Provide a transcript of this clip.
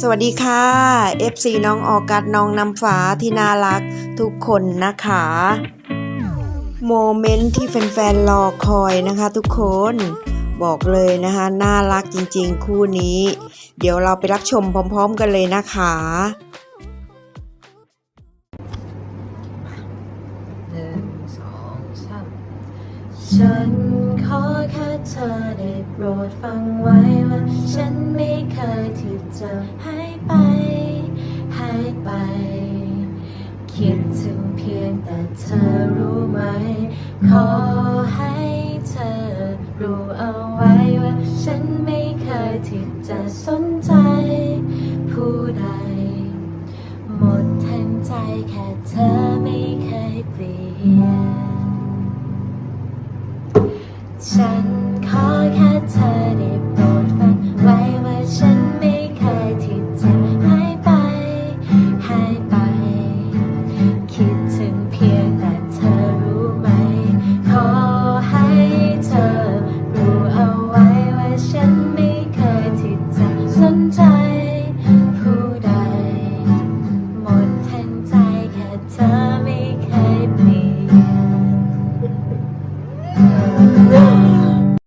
สวัสดีค่ะ FC น้องออกัสน้องน้ำฟ้าที่น่ารักทุกคนนะคะ โมเมนต์ที่แฟนๆรอคอยนะคะทุกคนบอกเลยนะคะ น่ารักจริงๆ คู่นี้ เดี๋ยวเราไปรับชมพร้อมๆกันเลยนะคะหนึ่งสองสามฉันขอแค่เธอได้โปรดฟังไว้ว่าฉันไม่เคยที่ จะหายไปหายไป คิดถึงเพียงแต่เธอรู้ไหม ขอให้เธอรู้เอาไว้ว่าฉันไม่เคยที่จะสนใจ ผู้ใด หมดทั้งใจแค่เธอไม่เคยเปลี่ยน ฉันขอ